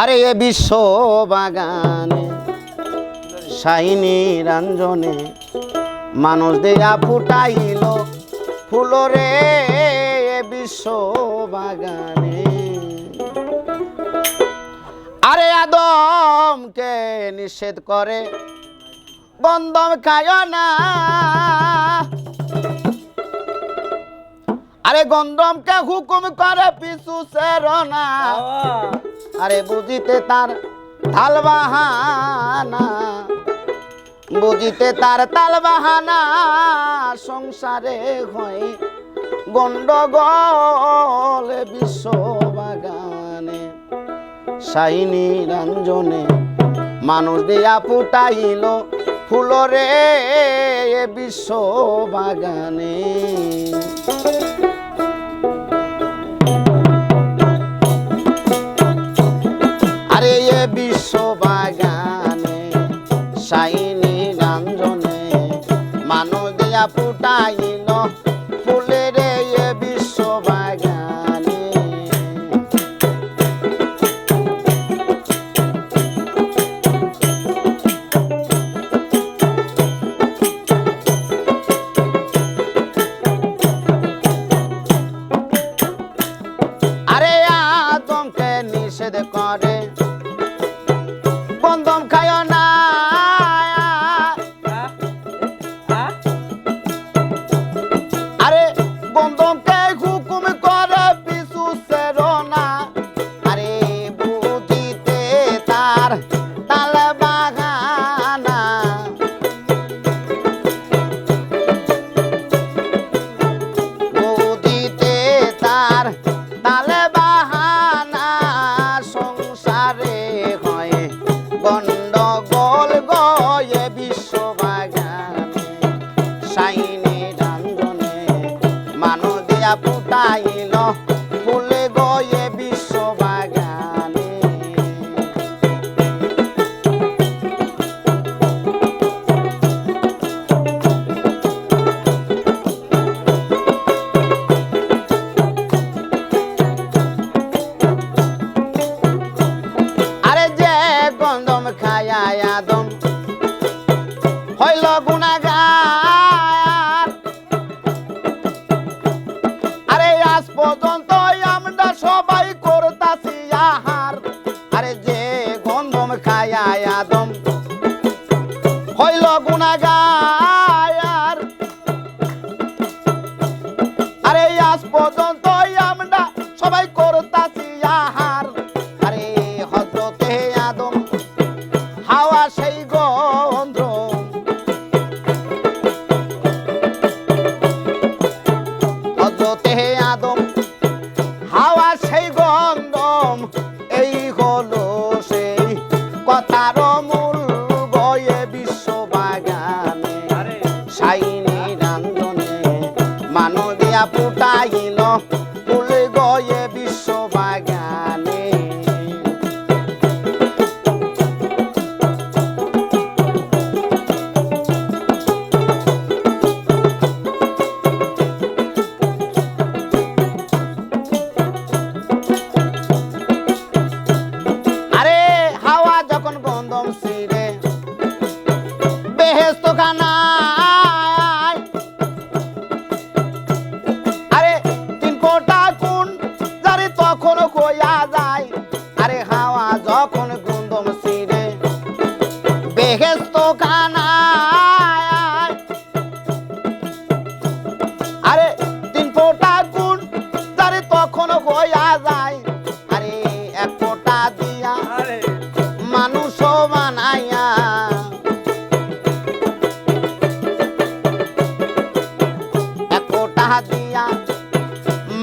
আরে এ বিশ্ব বাগানে শাহিনী রঞ্জনে মানুষ দেয়া ফুটাইল ফুলরে বিশ্ব বাগানে আরে আদমকে নিষেধ করে গন্ধম খায় না। আরে গন্ধমকে হুকুম করে পিছু সেরনা আরে বুঝিতে তার তাল বাহানা, বুঝিতে তার তাল বাহানা, সংসারে হয় গন্ডগোল বিশ্ব বাগানে শাইনি রঞ্জনে মানুষ দিয়া ফুটাইল ফুলরে বিশ্ব বাগানে বিশ্ব বাগানে শাইনি রঞ্জনে মানুষ দিয়া ফুটাইল হইল গুণাগার। আরে আজ পর্যন্ত আমরা সবাই করতাছি আহার। আরে যে গন্ধম খায় আদম। হইল গুণাগার। ফুটাইল।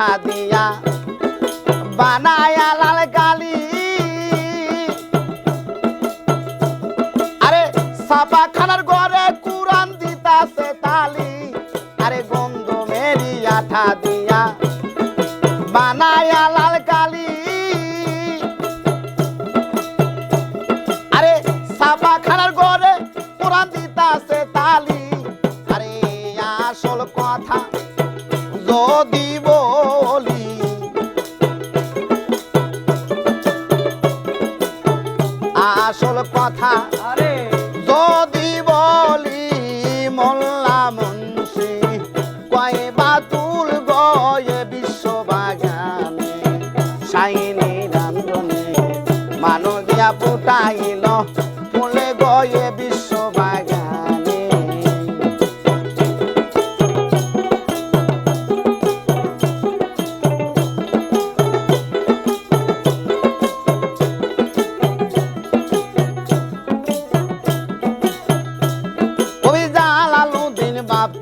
আঠা দিয়া বানায়া লাল গালি আরে সাপাখানার ঘরে কুরান দিতাছে তালি। আরে গন্ধ মেরি আঠা দিয়া বানায়া লাল গালি আরে সাপাখানার ঘরে কুরান দিতাছে তালি।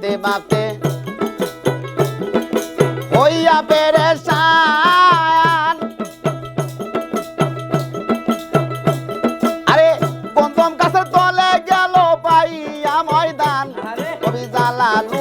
কাঁদে বাপে হইয়া পেরেশান। আরে পন্তম কাছের তলে গেল পাইয়া ময়দান। কবি জালালু